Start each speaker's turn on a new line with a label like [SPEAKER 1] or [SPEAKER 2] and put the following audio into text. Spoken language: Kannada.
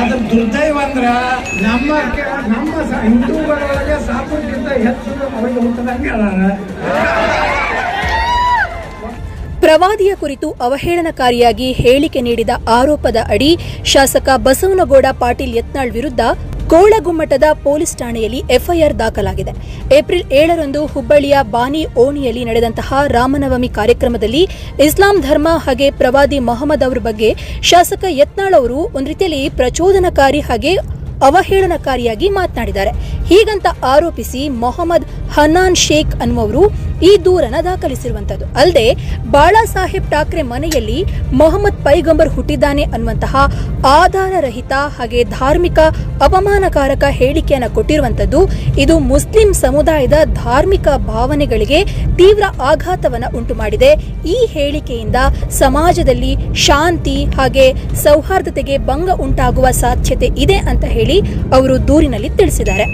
[SPEAKER 1] ಅದ್ರ ದುರ್ದೈವ ಅಂದ್ರ ನಮ್ಮ ನಮ್ಮ ಹಿಂದೂಗಳೊಳಗೆ ಸಾಕುಕ್ಕಿಂತ ಹೆಚ್ಚು ಅವರಿಗೆ ಹುಟ್ಟದಂಗೆ
[SPEAKER 2] ಪ್ರವಾದಿಯ ಕುರಿತು ಅವಹೇಳನಕಾರಿಯಾಗಿ ಹೇಳಿಕೆ ನೀಡಿದ ಆರೋಪದ ಅಡಿ ಶಾಸಕ ಬಸವನಗೌಡ ಪಾಟೀಲ್ ಯತ್ನಾಳ್ ವಿರುದ್ಧ ಗೋಳಗುಮ್ಮಟದ ಪೊಲೀಸ್ ಠಾಣೆಯಲ್ಲಿ ಎಫ್ಐಆರ್ ದಾಖಲಾಗಿದೆ. ಏಪ್ರಿಲ್ ಏಳರಂದು ಹುಬ್ಬಳ್ಳಿಯ ಬಾನಿ ಓಣಿಯಲ್ಲಿ ನಡೆದಂತಹ ರಾಮನವಮಿ ಕಾರ್ಯಕ್ರಮದಲ್ಲಿ ಇಸ್ಲಾಂ ಧರ್ಮ ಹಾಗೆ ಪ್ರವಾದಿ ಮೊಹಮ್ಮದ್ ಅವರ ಬಗ್ಗೆ ಶಾಸಕ ಯತ್ನಾಳ್ ಅವರು ಒಂದು ರೀತಿಯಲ್ಲಿ ಪ್ರಚೋದನಕಾರಿ ಹಾಗೆ ಅವಹೇಳನಕಾರಿಯಾಗಿ ಮಾತನಾಡಿದ್ದಾರೆ. ಹೀಗಂತ ಆರೋಪಿಸಿ ಮೊಹಮ್ಮದ್ ಹನಾನ್ ಶೇಖ್ ಅನ್ನುವರು ಈ ದೂರನ್ನು ದಾಖಲಿಸಿರುವಂತದ್ದು ಅಲ್ಲದೆ ಬಾಳಾ ಸಾಹೇಬ್ ಠಾಕ್ರೆ ಮನೆಯಲ್ಲಿ ಮೊಹಮ್ಮದ್ ಪೈಗಂಬರ್ ಹುಟ್ಟಿದ್ದಾನೆ ಅನ್ನುವಂತಹ ಆಧಾರರಹಿತ ಹಾಗೆ ಧಾರ್ಮಿಕ ಅಪಮಾನಕಾರಕ ಹೇಳಿಕೆಯನ್ನು ಕೊಟ್ಟಿರುವಂತದ್ದು ಇದು ಮುಸ್ಲಿಂ ಸಮುದಾಯದ ಧಾರ್ಮಿಕ ಭಾವನೆಗಳಿಗೆ ತೀವ್ರ ಆಘಾತವನ್ನು ಉಂಟು ಮಾಡಿದೆ ಈ ಹೇಳಿಕೆಯಿಂದ ಸಮಾಜದಲ್ಲಿ ಶಾಂತಿ ಹಾಗೆ ಸೌಹಾರ್ದತೆಗೆ ಭಂಗ ಉಂಟಾಗುವ ಸಾಧ್ಯತೆ ಇದೆ ಅಂತ ಹೇಳಿ ಅವರು ದೂರಿನಲ್ಲಿ ತಿಳಿಸಿದ್ದಾರೆ.